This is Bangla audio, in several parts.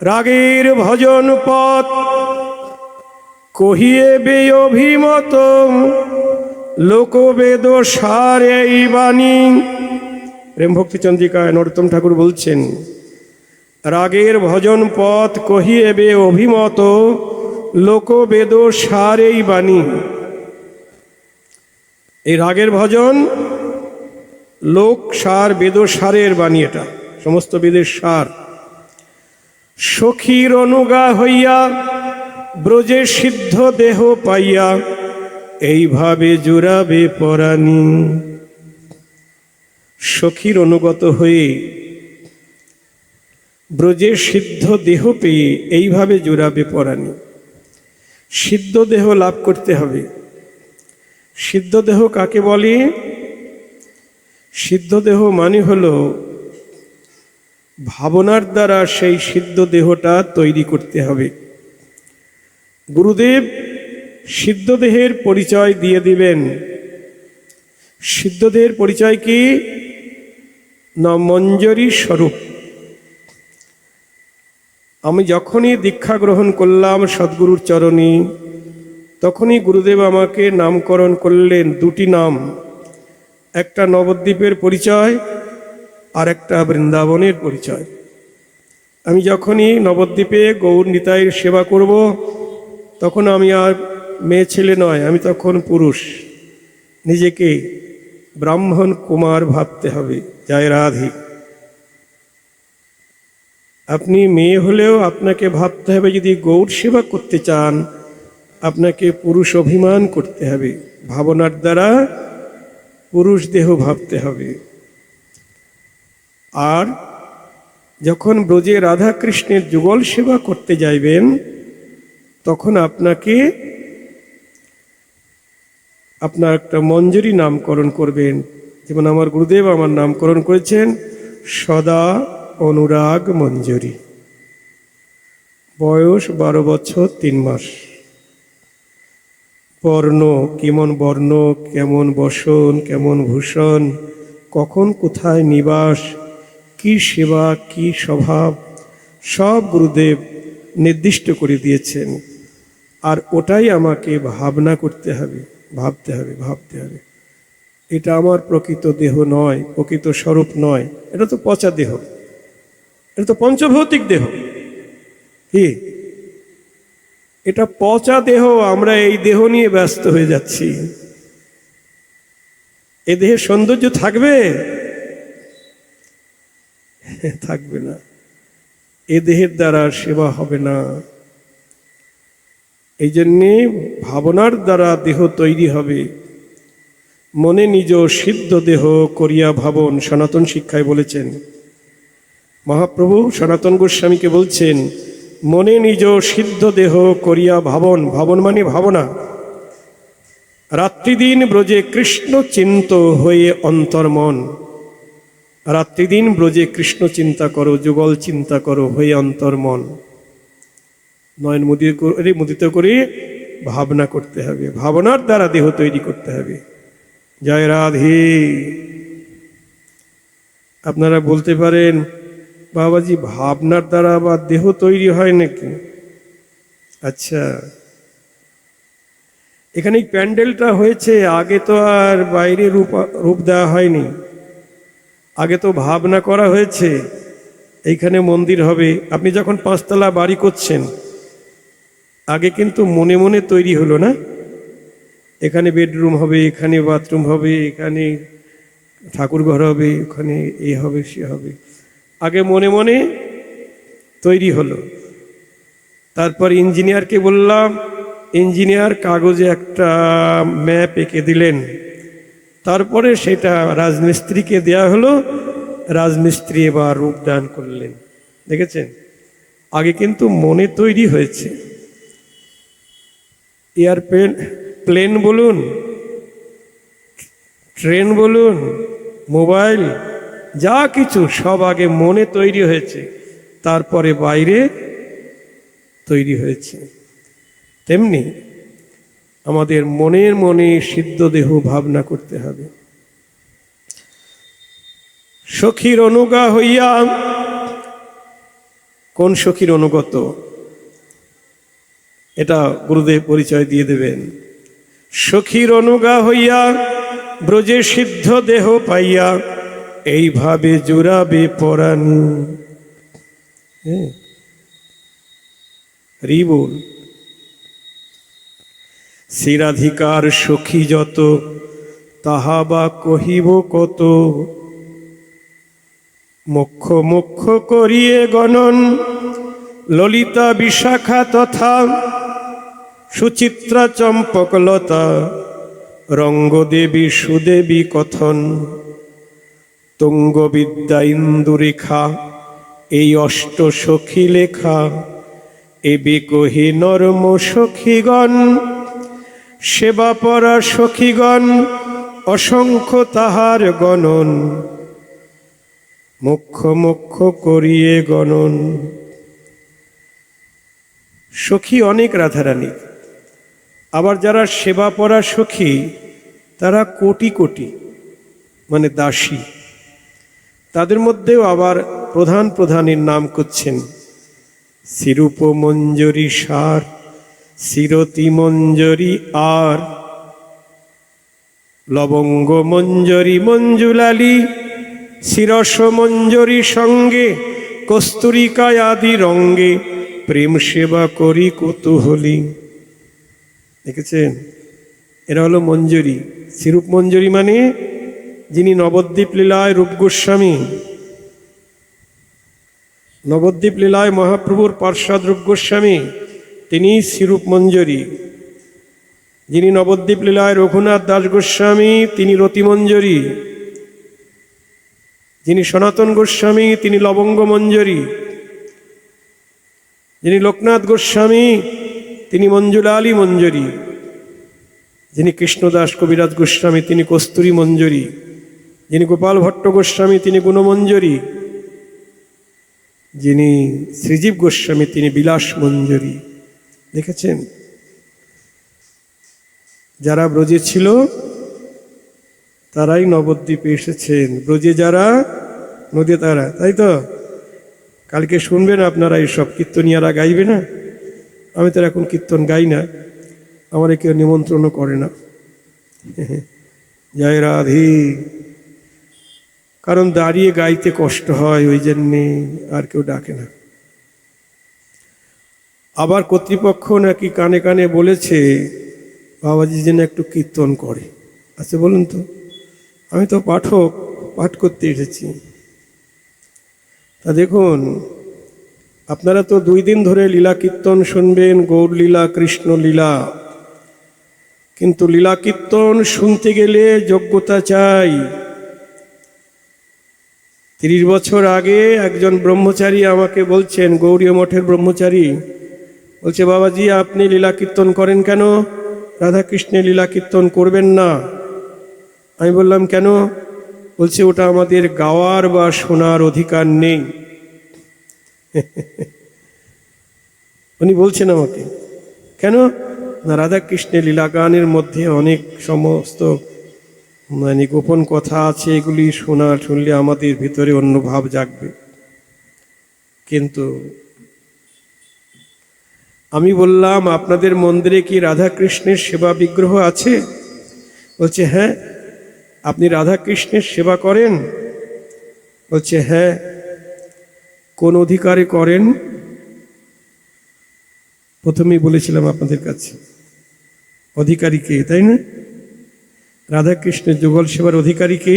রাগের ভজন পথ কহিয়ে বে অভিমত লোকবেদ সার এই বাণী। প্রেম ভক্তি চন্দ্রিকায় নরোত্তম ঠাকুর বলছেন, রাগের ভজন পথ কহিয়ে বে অভিমত লোকবেদ সার এই বাণী। এই রাগের ভজন, লোক সার বেদ সারের বাণী এটা, সমস্ত বেদের সার। সখীর অনুগা হইয়া ব্রজে সিদ্ধ দেহ পাইয়া এইভাবে জোড়াবে পরাণী। সখীর অনুগত হয়ে ব্রজে সিদ্ধ দেহ পেয়ে এইভাবে জোড়াবে পরাণী। সিদ্ধ দেহ লাভ করতে হবে। সিদ্ধ দেহ কাকে বলে? সিদ্ধ দেহ মানে হলো ভাবনার দ্বারা সেই সিদ্ধ দেহটা তৈরি করতে হবে। গুরুদেব সিদ্ধ দেহের পরিচয় দিয়ে দিবেন সিদ্ধ দেহের পরিচয় কি? না মঞ্জরি স্বরূপ। আমি যখনই দীক্ষা গ্রহণ করলাম সদ্গুরুর চরণে, তখনই গুরুদেব আমাকে নামকরণ করলেন দুটি নাম। একটা নবদ্বীপের পরিচয় আর একটা বৃন্দাবনের পরিচয়। আমি যখনই নবদ্বীপে গৌর নিতাইয়ের সেবা করব, তখন আমি আর মেয়ে ছেলে নয়, আমি তখন পুরুষ। নিজেকে ব্রাহ্মণ কুমার ভাবতে হবে, জয় রাধি। আপনি মেয়ে হলেও আপনাকে ভাবতে হবে, যদি গৌর সেবা করতে চান, আপনাকে পুরুষ অভিমান করতে হবে। ভাবনার দ্বারা পুরুষ দেহ ভাবতে হবে। আর যখন ব্রজে রাধা কৃষ্ণের যুগল সেবা করতে যাইবেন, তখন আপনাকে আপনার একটা মঞ্জুরি নামকরণ করবেন। যেমন আমার গুরুদেব আমার নামকরণ করেছেন, সদা অনুরাগ মঞ্জুরি। বয়স বারো বছর তিন মাস। বর্ণ, কেমন বর্ণ, কেমন বসন, কেমন ভূষণ, কখন কোথায় নিবাস কি সেবা, কি স্বভাব, সব গুরুদেব নির্দিষ্ট করে দিয়েছেন। আর ওটাই আমাকে ভাবনা করতে হবে, ভাবতে হবে ভাবতে হবে। এটা আমার প্রকৃত দেহ নয়, প্রকৃত স্বরূপ নয়। এটা তো পচা দেহ। এটা তো পঞ্চভৌতিক দেহ। কি? এটা পচা দেহ, আমরা এই দেহ নিয়ে ব্যস্ত হয়ে যাচ্ছি। এ দেহের সৌন্দর্য থাকবে? থাকবে না। এ দেহের দ্বারা সেবা হবে না। এই জন্যে ভাবনার দ্বারা দেহ তৈরি হবে। মনে নিজ সিদ্ধ দেহ করিয়া ভাবন, সনাতন শিক্ষায় বলেছেন। মহাপ্রভু সনাতন গোস্বামীকে বলছেন, মনে নিজ সিদ্ধ দেহ করিয়া ভাবন। ভাবন মানে ভাবনা। রাত্রিদিন ব্রজে কৃষ্ণ চিন্ত হয়ে অন্তর্মন। রাত্রিদিন ব্রজে কৃষ্ণ চিন্তা করো, যুগল চিন্তা করো, হয়ে অন্তর্মন নয়ন মুদিত করে মুদিত করে ভাবনা করতে হবে। ভাবনার দ্বারা দেহ তৈরি করতে হবে। জয় রাধে। আপনারা বলতে পারেন, বাবাজি, ভাবনার দ্বারা আবার দেহ তৈরি হয় নাকি? আচ্ছা। এখানে প্যান্ডেলটা হয়েছে, আগে তো আর বাইরে রূপ রূপ দেওয়া হয়নি। আগে তো ভাবনা করা হয়েছে, এইখানে মন্দির হবে। আপনি যখন পাঁচতলা বাড়ি করছেন, আগে কিন্তু মনে মনে তৈরি হলো না? এখানে বেডরুম হবে, এখানে বাথরুম হবে, এখানে ঠাকুর ঘর হবে, ওখানে এ হবে, সে হবে। আগে মনে মনে তৈরি হলো। তারপর ইঞ্জিনিয়ারকে বললাম, ইঞ্জিনিয়ার, কাগজে একটা ম্যাপ এঁকে দিলেন। তারপরে সেটা রাজমিস্ত্রিকে দেয়া হলো। রাজমিস্ত্রি এবার রূপদান করলেন। দেখেছেন? আগে কিন্তু মনে তৈরি হয়েছে। এয়ারপ্লেন প্লেন বলুন, ট্রেন বলুন, মোবাইল, যা কিছু সব আগে মনে তৈরি হয়েছে। তারপরে বাইরে তৈরি হয়েছে। তেমনি আমাদের মনের মনে সিদ্ধ দেহ ভাবনা করতে হবে। সখীর অনুগা হইয়া, কোন সখীর অনুগত? এটা গুরুদেব পরিচয় দিয়ে দেবেন। সখীর অনুগা হইয়া, ব্রজে সিদ্ধ দেহ পাইয়া, এইভাবে জুড়াবে পরাণী। হ্যাঁ। হরি শিরাধিকার সখী যত, তাহা বা কহিব কত? মুখ্য মুখ্য করিয়ে গণন, ললিতা বিশাখা তথা সুচিত্রা চম্পকলতা রঙ্গদেবী সুদেবী কথন। তুঙ্গবিদ্যা ইন্দুরেখা, এই অষ্ট সখী লেখা, এবে কহি নরম সখীগণ সেবা পরা সখীগণ, অসংখ্য তাহার গণন। মুখ্য মুখ্য করিয়ে গণন। সখী অনেক রাধারানী। আবার যারা সেবা পরা সখী, তারা কোটি কোটি মানে দাসী। তাদের মধ্যেও আবার প্রধান প্রধানের নাম করছেন শিরূপ মঞ্জরি সার। শিরতি মঞ্জরি আর লবঙ্গ মঞ্জরি মঞ্জুলালি শিরস মঞ্জরি সঙ্গে কস্তুরিকায় আদি রঙ্গে প্রেম সেবা করি কৌতূহলী। দেখেছেন? এরা হলো মঞ্জুরি। শিরূপ মঞ্জরি মানে যিনি নবদ্বীপ লীলায় রূপ গোস্বামী। নবদ্বীপ লীলায় মহাপ্রভুর পার্শ্বদ রূপ গোস্বামী। তিনি শিরূপ মঞ্জরি। যিনি নবদ্বীপ লীলায় রঘুনাথ দাস গোস্বামী, তিনি রতিমঞ্জরি যিনি সনাতন গোস্বামী, তিনি লবঙ্গ মঞ্জরি। যিনি লোকনাথ গোস্বামী, তিনি মঞ্জুলা আলী মঞ্জরি। যিনি কৃষ্ণদাস কবিরাজ গোস্বামী, তিনি কস্তুরী মঞ্জরি। যিনি গোপাল ভট্ট গোস্বামী, তিনি গুণমঞ্জরি। যিনি শ্রীজীব গোস্বামী, তিনি বিলাস মঞ্জরি। দেখেছেন? যারা ব্রজে ছিল, তারাই নবদ্বীপে এসেছেন। ব্রজে যারা নদী তারা, তাই তো? কালকে শুনবেন আপনারা এইসব। কীর্তনিয়ারা গাইবে না? আমি তো এখন কীর্তন গাই না। আমার কেউ নিমন্ত্রণও করে না। জয় রাধে। কারণ দাঁড়িয়ে গাইতে কষ্ট হয়, ওই জন্যে আর কেউ ডাকে না। আবার কর্তৃপক্ষ নাকি কানে কানে বলেছে, বাবাজি যেন একটু কীর্তন করে। আচ্ছা বলুন তো, আমি তো পাঠক, পাঠ করতে এসেছি। তা দেখুন, আপনারা তো দুই দিন ধরে লীলা কীর্তন শুনবেন, গৌর লীলা, কৃষ্ণ লীলা। কিন্তু লীলা কীর্তন শুনতে গেলে যোগ্যতা চাই। তিরিশ বছর আগে একজন ব্রহ্মচারী আমাকে বলছেন, গৌরীয় মঠের ব্রহ্মচারী বলছে, বাবাজি, আপনি লীলা কীর্তন করেন কেন? রাধাকৃষ্ণের লীলা কীর্তন করবেন না। আমি বললাম, কেন? বলছে, ওটা আমাদের গাওয়ার বা শোনার অধিকার নেই। উনি বলছেন আমাকে, কেন? না, রাধাকৃষ্ণের লীলা গানের মধ্যে অনেক সমস্ত মানে গোপন কথা আছে, এগুলি শোনা শুনলে আমাদের ভিতরে অন্য ভাব জাগবে। কিন্তু আমি বললাম, আপনাদের মন্দিরে কি রাধাকৃষ্ণের সেবা বিগ্রহ আছে? বলছে হ্যাঁ। আপনি রাধাকৃষ্ণের সেবা করেন? বলছে হ্যাঁ। কোন অধিকারে করেন? প্রথমেই বলেছিলাম আপনাদের কাছে, অধিকারী কে, তাই না? রাধাকৃষ্ণের যুগল সেবার অধিকারী কে?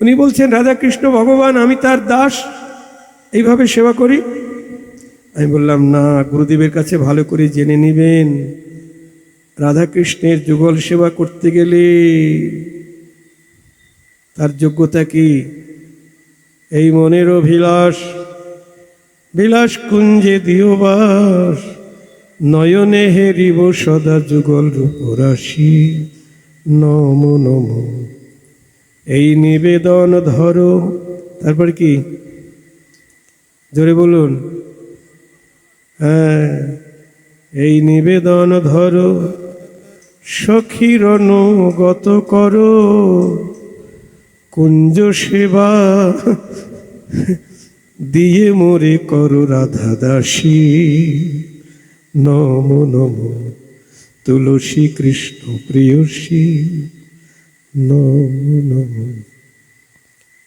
উনি বলছেন, রাধাকৃষ্ণ ভগবান, আমি তার দাস। এইভাবে সেবা করি। আমি বললাম, না, গুরুদেবের কাছে ভালো করে জেনে নেবেন। রাধাকৃষ্ণের যুগল সেবা করতে গেলে তার যোগ্যতা কি? এই মনের অভিলাষ, বিলাস কুঞ্জে দিওবাস, নয়নে হেরিব সদা যুগল রূপরাশি। নম নম। এই নিবেদন ধরো। তারপর কি? জোরে বলুন। এই নিবেদন ধরো, সখীর অনুগত করো। কুঞ্জ সেবা দিয়ে মোরে কর রাধা দাসী। নম নম, তুলসী কৃষ্ণ প্রিয়সী। নম নম।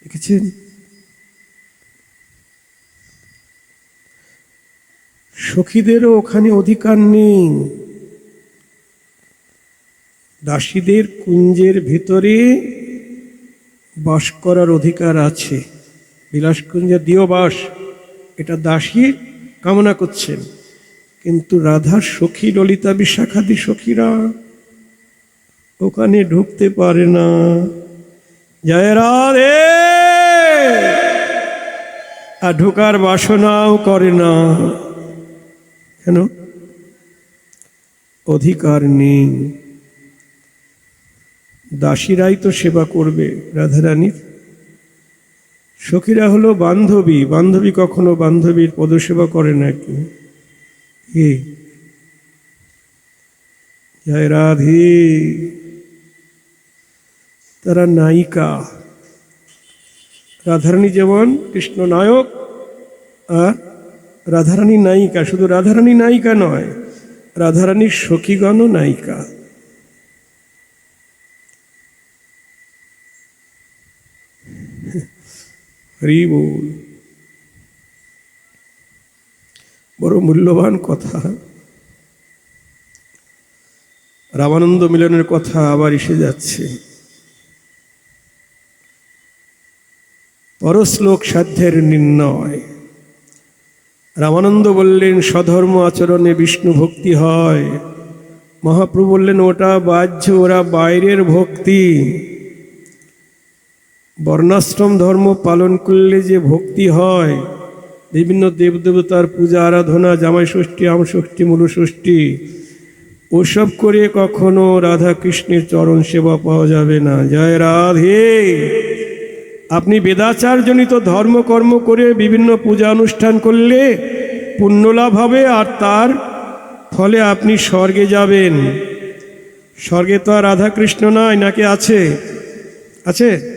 দেখেছেন? সখীদেরও ওখানে অধিকার নেই। দাসীদের কুঞ্জের ভিতরে বাস করার অধিকার আছে। বিলাসকুঞ্জের দিও বাস এটা দাসী কামনা করছেন। কিন্তু রাধার সখী, ললিতা বিশাখাদি সখীরা ওখানে ঢুকতে পারে না। জয় রাধে! আর ঢোকার বাসনাও করে না। কেন? অধিকার নেই। দাসীরাই তো সেবা করবে, রাধারানীর। সখীরা হলো বান্ধবী বান্ধবী কখনো বান্ধবীর পদসেবা করে না কি কি জয় রাধে। তারা নায়িকা। রাধারানী যেমন কৃষ্ণ নায়ক আর রাধারানী নায়িকা, শুধু রাধারানী নায়িকা নয়, রাধারানীর সখীগণও নায়িকা। বড় মূল্যবান কথা। রামানন্দ মিলনের কথা আবার এসে যাচ্ছে। পরশ্লোক সাধ্যের নির্ণয়। রামানন্দ বললেন, স্বধর্ম আচরণে বিষ্ণু ভক্তি হয়। মহাপ্রভু বললেন, ওটা বাহ্য, ওরা বাইরের ভক্তি। বর্ণাশ্রম ধর্ম পালন করলে যে ভক্তি হয়, বিভিন্ন দেবদেবতার পূজা, আরাধনা জামাই ষষ্ঠী আম ষষ্ঠী মূল ওসব করে কখনো রাধা কৃষ্ণের চরণ সেবা পাওয়া যাবে না। জয় রাধে। আপনি বেদাচারজনিত ধর্মকর্ম করে বিভিন্ন পূজা অনুষ্ঠান করলে পুণ্যলাভ হবে আর তার ফলে আপনি স্বর্গে যাবেন। স্বর্গে তো আর রাধাকৃষ্ণ নয় নাকি আছে? আছে?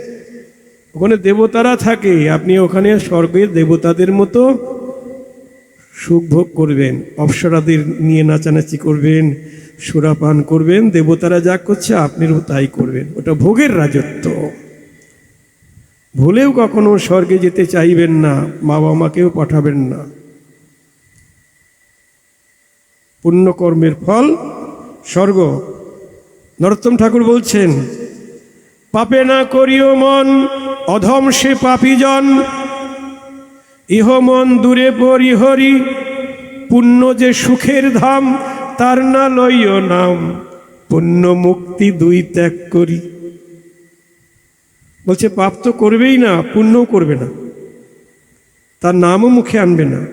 ওখানে দেবতারা থাকে, আপনি ওখানে স্বর্গের দেবতাদের মতো সুখ ভোগ করবেন, অপসরাদের নিয়ে নাচানাচি করবেন, সুরাপান করবেন, দেবতারা যা করছে আপনিও তাই করবেন। ওটা ভোগের রাজত্ব। ভুলেও কখনো স্বর্গে যেতে চাইবেন না, মা বাবাকেও পাঠাবেন না। পুণ্যকর্মের ফল স্বর্গ। নরোত্তম ঠাকুর বলছেন, পাপে না করিও মন, অধম সে পাপীজন ইহ মন দূরে পরিহরি পুণ্য যে সুখের ধাম, তার না লইও নাম। পুণ্য মুক্তি দুই ত্যাগ করি। বলছে, পাপ তো করবেই না, পুণ্যও করবে না। তার নামও মুখে আনবে না।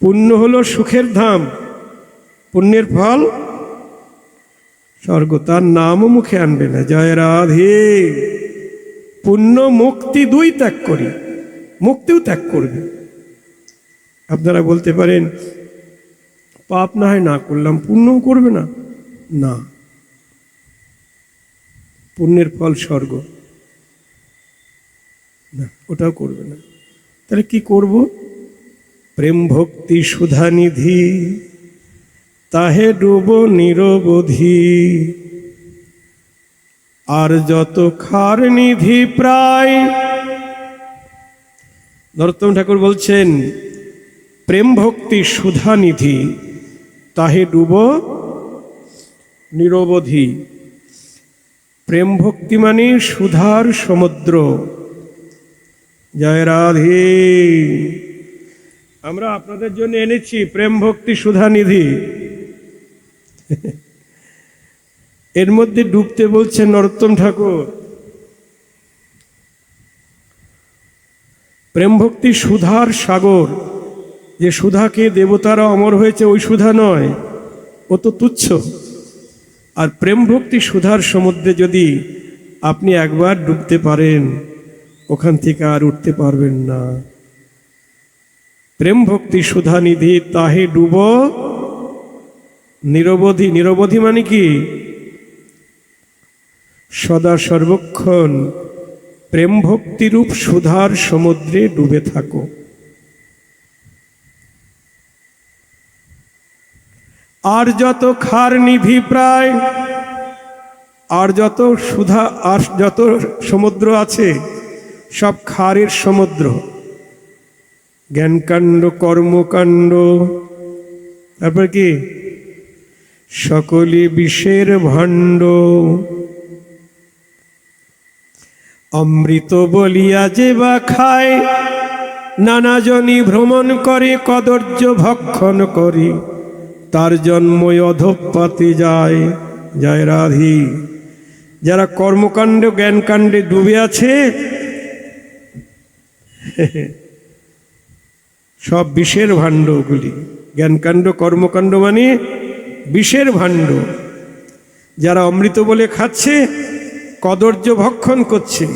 পুণ্য হলো সুখের ধাম, পুণ্যের ফল। স্বর্গ তার নামও মুখে আনবে না। জয় রাধে। পুণ্য মুক্তি দুই ত্যাগ করি, মুক্তিও ত্যাগ করবে। আপনারা বলতে পারেন, পাপ না হয় না করলাম, পুণ্যও করবে না? না। পুণ্যের ফল স্বর্গ। না, ওটাও করবে না। তাহলে কি করব? প্রেম ভক্তি সুধা নিধি, তাহে ডুব নিরবধি। আর যত খার নিধি প্রায়, নরোত্তম ঠাকুর বলছেন, প্রেম ভক্তি সুধা নিধি, তাহে ডুব নিরবধি। প্রেম ভক্তি মানে সুধার সমুদ্র। জয় রাধে। আমরা আপনাদের জন্য এনেছি প্রেম ভক্তি সুধা নিধি। এর মধ্যে ডুবতে বলছেন নরোত্তম ঠাকুর। প্রেম ভক্তি সুধার সাগর। যে সুধাকে দেবতারা অমর হয়েছে ওই সুধা নয়, ও তো তুচ্ছ। আর প্রেম ভক্তি সুধার সমুদ্রে যদি আপনি একবার ডুবতে পারেন, ওখান থেকে আর উঠতে পারবেন না। প্রেম ভক্তি সুধা নিধি তাহে ডুব, নিরবধি নিরবধি মানে কি? সদা সর্বক্ষণ প্রেম ভক্তিরূপ সুধার সমুদ্রে ডুবে থাকো। আর যত খার নিধি প্রায়, আর যত সুধা আর যত সমুদ্র আছে, সব খারের সমুদ্র। জ্ঞানকাণ্ড, কর্মকাণ্ড, তারপর কি? সকলে বিষের ভাণ্ড। অমৃত বলিয়া যে বা খায় নানাজনই ভ্রমণ করে কদর্য ভক্ষণ করে। তার জন্মই অধপাতে যায় যায় রাধি। যারা কর্মকাণ্ড, জ্ঞানকাণ্ডে ডুবে আছে, সব বিষের ভাণ্ড ভাণ্ডগুলি জ্ঞানকাণ্ড, কর্মকাণ্ড মানে বিষের ভাণ্ড। যারা অমৃত বলে খাচ্ছে কদর্য ভক্ষণ করছে,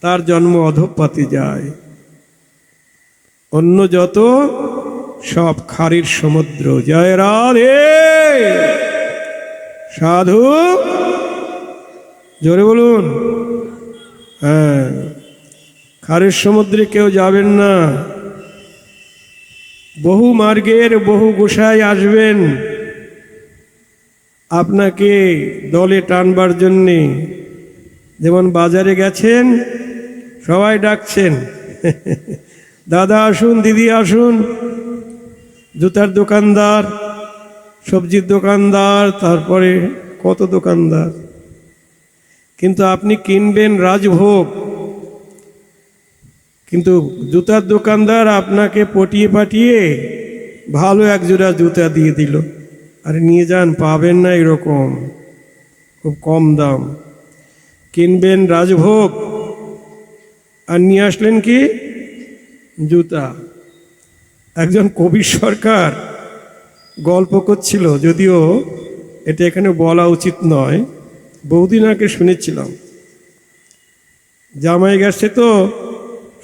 তার জন্ম অধপাতে যায়। অন্য যত সব খারির সমুদ্র। জয় রাধে। সাধু, জোরে বলুন। হ্যাঁ খারের সমুদ্রে কেউ যাবেন না। বহু মার্গের বহু গোসাই আসবেন। আপনাকে দলে টানবার জন্যে। যেমন বাজারে গেছেন, সবাই ডাকছেন। দাদা আসুন, দিদি আসুন। জুতার দোকানদার, সবজির দোকানদার, তারপরে কত দোকানদার? কিন্তু আপনি কিনবেন রাজভোগ। কিন্তু জুতার দোকানদার আপনাকে পটিয়ে পাঠিয়ে ভালো এক জোড়া জুতা দিয়ে দিল। আর নিয়ে যান, পাবেন না এরকম। খুব কম দাম। কিনবেন রাজভোগ। আর নিয়ে আসলেন কি? জুতা। একজন কবি সরকার গল্প করছিল, যদিও এটা এখানে বলা উচিত নয়, বহুদিন আগে শুনেছিলাম। জামাই গেছে তো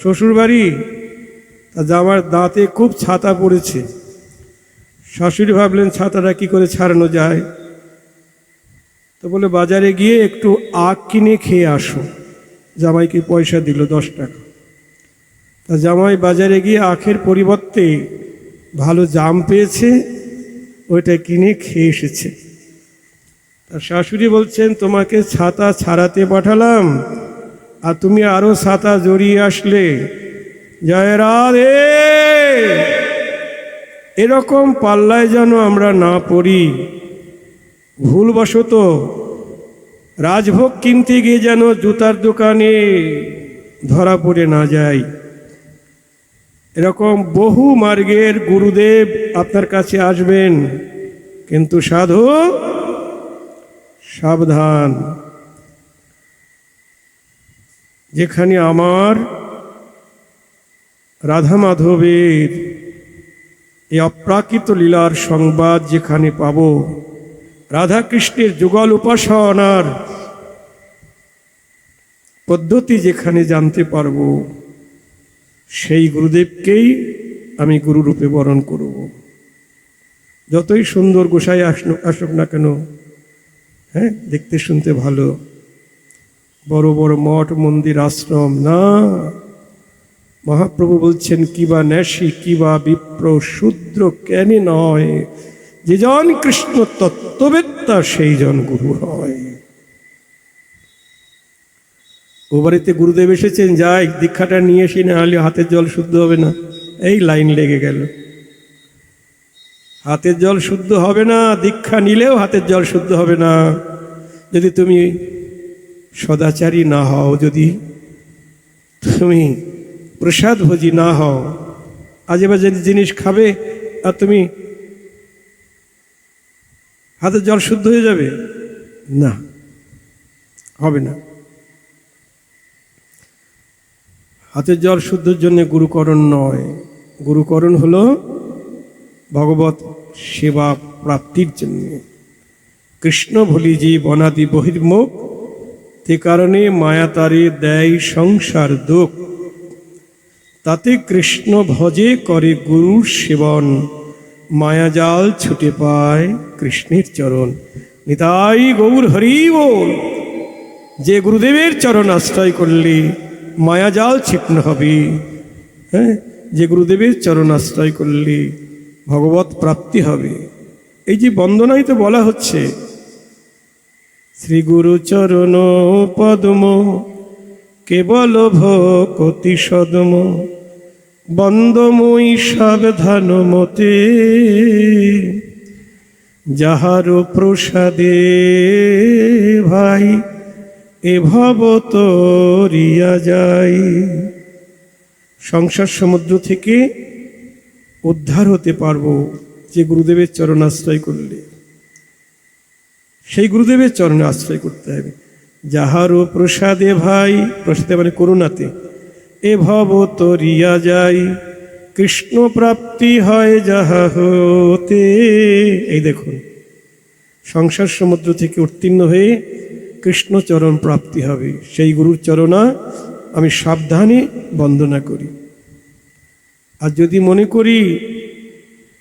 শ্বশুর বাড়ি তা জামার দাঁতে খুব ছাতা পড়েছে। শাশুড়ি ভাবলেন, ছাতাটা কি করে ছাড়ানো যায়? তো বলে, বাজারে গিয়ে একটু আখ কিনে খেয়ে আসো। জামাইকে পয়সা দিল দশ টাকা। জামাই বাজারে গিয়ে আখের পরিবর্তে ভালো জাম পেয়েছে, ওইটা কিনে খেয়ে এসেছে। তার শাশুড়ি বলছেন, তোমাকে ছাতা ছাড়াতে পাঠালাম, আর তুমি আরও ছাতা জড়িয়ে আসলে। জয় রাধে! এরকম পাল্লায় যেন আমরা না পড়ি, ভুলবশত রাজভোগ কিনতে গিয়ে যেন জুতার দোকানে ধরা পড়ে না যায় এরকম বহু মার্গের গুরুদেব আপনার কাছে আসবেন। কিন্তু সাধু, সাবধান। যেখানে আমার রাধা মাধবের এই অপ্রাকৃত লীলার সংবাদ যেখানে পাব রাধা কৃষ্ণের যুগল উপাসনার পদ্ধতি যেখানে জানতে পারব সেই গুরুদেবকেই আমি গুরুরূপে বরণ করব। যতই সুন্দর গোসাই আসুক আসুক না কেন হ্যাঁ দেখতে শুনতে ভালো। বড় বড় মঠ, মন্দির, আশ্রম, না। মহাপ্রভু বলছেন কিবা ন্যাসী কিবা বিপ্র, শূদ্র কেন নয়। যে জন কৃষ্ণ তত্ত্ববেত্তা, সেই জন গুরু হয়। ও বাড়িতে গুরুদেব এসেছেন, যাই, দীক্ষাটা নিয়ে এসে না হলে হাতের জল শুদ্ধ হবে না। এই লাইন লেগে গেল। হাতের জল শুদ্ধ হবে না, দীক্ষা নিলেও হাতের জল শুদ্ধ হবে না। যদি তুমি সদাচারী না হও, যদি তুমি প্রসাদ ভোজি না হও আজে বাজে জিনিস খাবে আর তুমি হাতের জল শুদ্ধ হয়ে যাবে? না, হবে না। হাতের জল শুদ্ধর জন্য গুরুকরণ নয়। গুরুকরণ হল ভগবত সেবা প্রাপ্তির জন্য। কৃষ্ণ ভুলি বনাদি বহির্মুখ, তে কারণে মায়া তারে দেয় সংসার দুঃখ। তাতে কৃষ্ণ ভজে করে গুরুর সেবন মায়াজাল ছুটে পায় কৃষ্ণের চরণ। নিতাই গৌর হরি বল, যে গুরুদেবের চরণ আশ্রয় করলে মায়াজাল ছিন্ন হবে। হ্যাঁ? যে গুরুদেবের চরণ আশ্রয় করলে ভগবত প্রাপ্তি হবে। এই যে বন্দনাই তো বলা হচ্ছে শ্রী গুরু চরণ পদ্ম, কেবল ভকতি সদম, বন্দময়ী সাবধান মতে যাহার প্রসাদে ভাই এ ভব তরিয়া যাই। সংসার সমুদ্র থেকে উদ্ধার হতে পারব যে গুরুদেবের চরণ আশ্রয় করলে। সেই গুরুদেবের চরণে আশ্রয় করতে হবে। যাহারও প্রসাদে ভাই, প্রসাদে মানে করুণাতে, এ ভব তরিয়া যাই। কৃষ্ণ প্রাপ্তি হয় যাহা হতে। এই দেখুন, সংসার সমুদ্র থেকে উত্তীর্ণ হয়ে কৃষ্ণচরণ প্রাপ্তি হবে। সেই গুরুর চরণা আমি সাবধানে বন্দনা করি। আর যদি মনে করি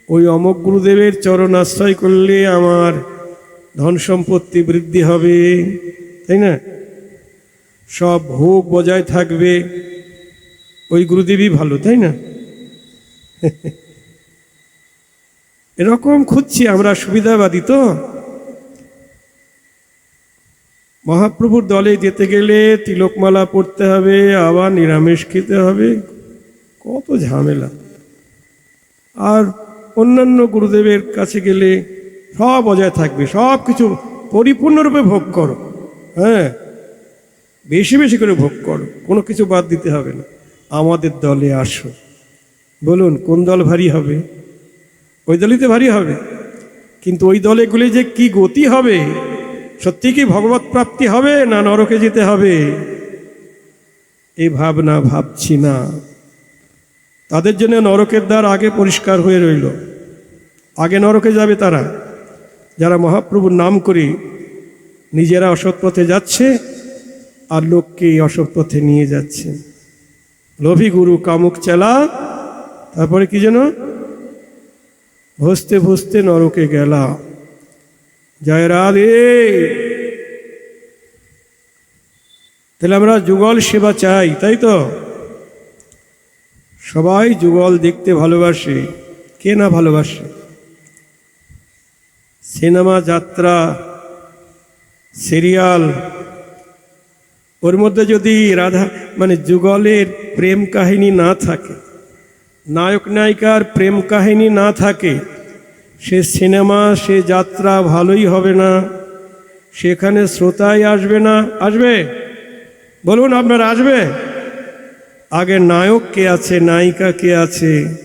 ওই অমক গুরুদেবের চরণ আশ্রয় করলে আমার ধন সম্পত্তি বৃদ্ধি হবে, তাই না? সব ভোগ বজায় থাকবে, ওই গুরুদেবই ভালো, তাই না? এরকম খুঁজছি, আমরা সুবিধাবাদী তো। মহাপ্রভুর দলে যেতে গেলে তিলকমালা পড়তে হবে, আবার নিরামিষ খেতে হবে। কত ঝামেলা। আর অন্যান্য গুরুদেবের কাছে গেলে সব বজায় থাকবে সব কিছু পরিপূর্ণরূপে ভোগ করো। হ্যাঁ বেশি বেশি করে ভোগ করো, কোনো কিছু বাদ দিতে হবে না। আমাদের দলে আসো। বলুন, কোন দল ভারী হবে? ওই দলই তো ভারী হবে। কিন্তু ওই দলে গুলি যে কি গতি হবে? সত্যি কি ভগবত প্রাপ্তি হবে না নরকে যেতে হবে? এই ভাবনা ভাবছি না। তাদের জন্য নরকের দ্বার আগে পরিষ্কার হয়ে রইল। আগে নরকে যাবে তারা। যারা মহাপ্রভুর নাম করে নিজেরা অসৎ পথে যাচ্ছে আর লোককে এই অসৎ পথে নিয়ে যাচ্ছে। লোভী গুরু কামুক চেলা, তারপরে কি যেন? ভসতে ভসতে নরকে গেলা। জয় রাধে। তাহলে আমরা যুগল সেবা চাই, তাই তো? সবাই যুগল দেখতে ভালোবাসে, কে না ভালোবাসে? সিনেমা, যাত্রা, সিরিয়াল, ওর মধ্যে যদি রাধা মানে যুগলের প্রেম কাহিনী না থাকে নায়ক নায়িকার প্রেম কাহিনী না থাকে সে সিনেমা, সে যাত্রা ভালোই হবে না। সেখানে শ্রোতাই আসবে না। আসবে? বলুন, আপনার আসবে? আগে নায়ক কে আছে, নায়িকা কে আছে,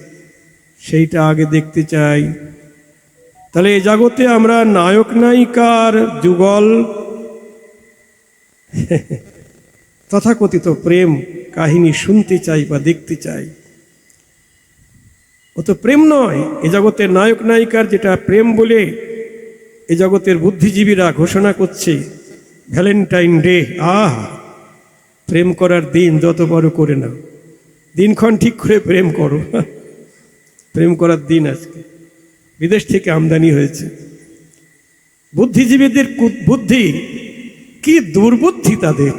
সেইটা আগে দেখতে চাই। তাহলে এই জগতে আমরা নায়ক, নায়িকার যুগল। তথাকথিত প্রেম, কাহিনী শুনতে চাই বা দেখতে চাই। ও তো প্রেম নয়, এ জগতের নায়ক নায়িকার যেটা প্রেম বলে, এ জগতের বুদ্ধিজীবীরা ঘোষণা করছে, ভ্যালেন্টাইন ডে, আহ! প্রেম করার দিন যত বড় করে নাও। দিনক্ষণ ঠিক করে প্রেম করো। প্রেম করার দিন আজকে। বিদেশ থেকে আমদানি হয়েছে। বুদ্ধিজীবীদের বুদ্ধি, কি দুর্বুদ্ধি তাদের।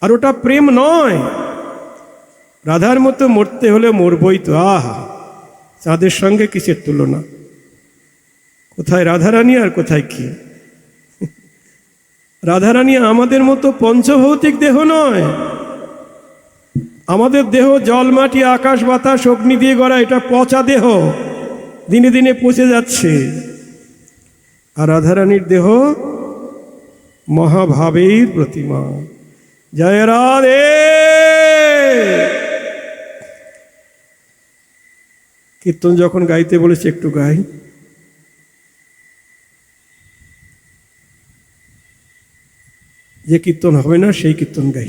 আর ওটা প্রেম নয় রাধার মতো মরতে হলে মরবই তো, আহা। চাঁদের সঙ্গে কিসের তুলনা? কোথায় রাধারানী আর কোথায় কি? রাধারানী আমাদের মতো পঞ্চভৌতিক দেহ নয়। আমাদের দেহ জল, মাটি, আকাশ, বাতাস, অগ্নি দিয়ে গড়া, এটা পচা দেহ। দিনে দিনে পচে যাচ্ছে। আর রাধারানীর দেহ মহাভাবের প্রতিমা। জয় রাধে! কীর্তন যখন গাইতে বলেছে, একটু গাই। যে কীর্তন হবে না, সেই কীর্তন গাই।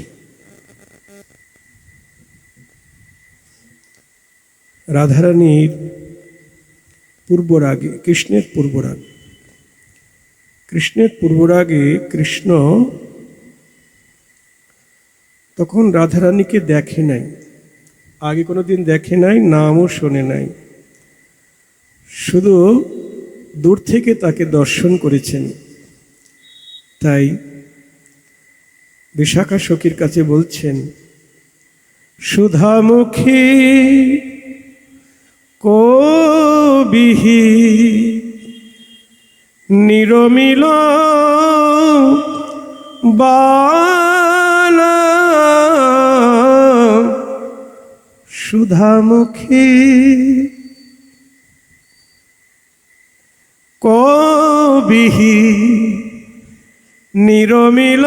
রাধারানীর পূর্বরাগে, কৃষ্ণের পূর্বরাগ, কৃষ্ণের পূর্বরাগে কৃষ্ণ তখন রাধারানীকে দেখে নাই। আগে কোনো দিন দেখে নাই, নামও শোনে নাই। শুধু দূর থেকে তাকে দর্শন করেছেন। তাই বিশাখা সখীর কাছে বলছেন সুধামুখী কবিহি নিরমিল বালা। সুধামুখী কবিহি নিরমিল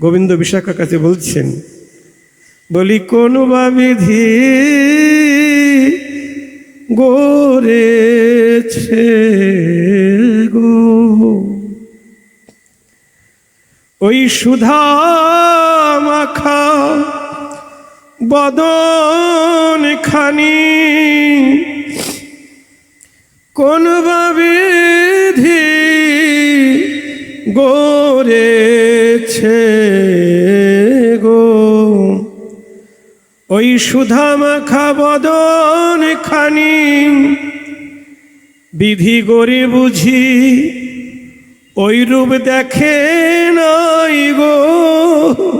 গোবিন্দ বিশাখা কাছে বলছেন, বলি, কোন বা বিধি গোরেছে গো? ওই সুধা মাখা বদন খানি। কোন বিধি গোরেছে গো? ওই সুধা মাখা বদন খানি। বিধি গড়ে বুঝি ওই রূপ দেখে নাই গো।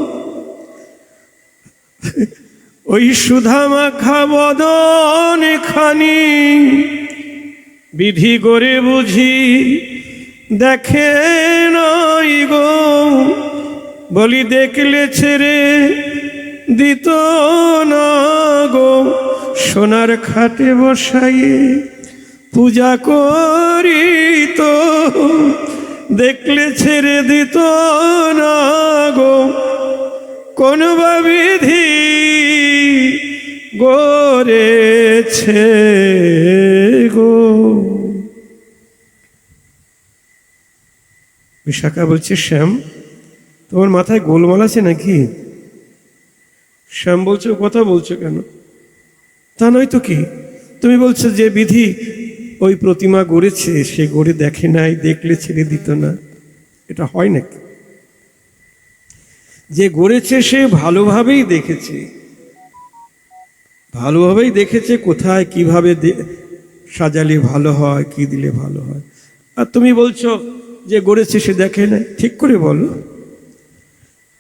ওই সুধা মাখা বদন খানি। বিধি গড়ে বুঝি দেখে নাই গো। বলি দেখলে ছেড়ে দিত না গো। সোনার খাটে বসাইয়ে পূজা করিত, দেখলে ছেড়ে দিত না গো। কোন বা বিধি গড়েছে গো। বিশাখা বলছে, শ্যাম, তোমার মাথায় গোলমাল আছে নাকি? শ্যাম বলছো কথা বলছো কেন? তা নয় তো কি? তুমি বলছো যে বিধি ওই প্রতিমা গড়েছে, সে গড়ে দেখে নাই, দেখলে ছেড়ে দিত না। এটা হয় নাকি? যে গড়েছে সে ভালোভাবেই দেখেছে ভালোভাবেই দেখেছে কোথায় কীভাবে সাজালে ভালো হয়, কি দিলে ভালো হয়। আর তুমি বলছো যে গড়েছে সে দেখে না ঠিক করে বলো।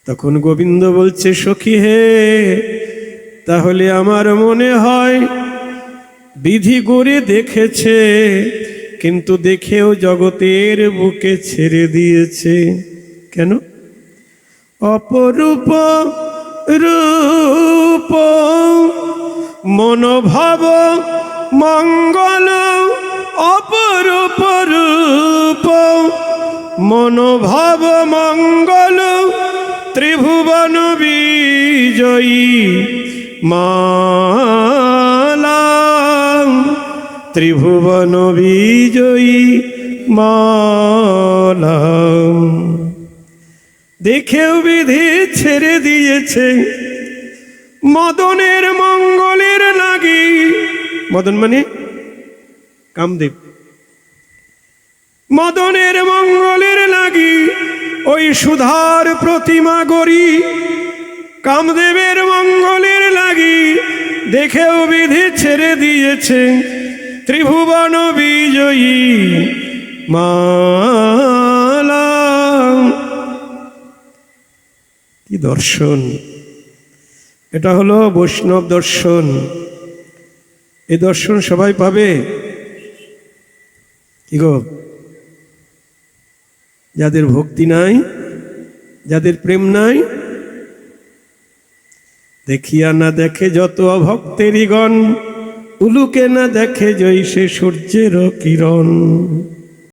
তখন গোবিন্দ বলছে, সখী হে, তাহলে আমার মনে হয় বিধি গড়ে দেখেছে, কিন্তু দেখেও জগতের বুকে ছেড়ে দিয়েছে। কেন? অপরূপ রূপ মনোভাব, মঙ্গল, অপরূপ রূপ। মনোভাব, মঙ্গল, ত্রিভুবন বিজয়ী মালা। ত্রিভুবন বিজয়ী মালা। দেখেও বিধি ছেড়ে দিয়েছে মদনের মঙ্গলের লাগি। মদন মানে কামদেব। মদনের মঙ্গলের লাগি ওই সুধার প্রতিমা গড়ি। কামদেবের মঙ্গলের লাগি দেখেও বিধি ছেড়ে দিয়েছে ত্রিভুবন বিজয়ী মালা। কি দর্শন। এটা হলো বৈষ্ণব দর্শন। এ দর্শন সবাই পাবে? কি গো? যাদের ভক্তি নাই, যাদের প্রেম নাই, দেখিয়া না দেখে যত অভক্তেরই গণ, উলুকে না দেখে জৈসে সূর্যের কিরণ।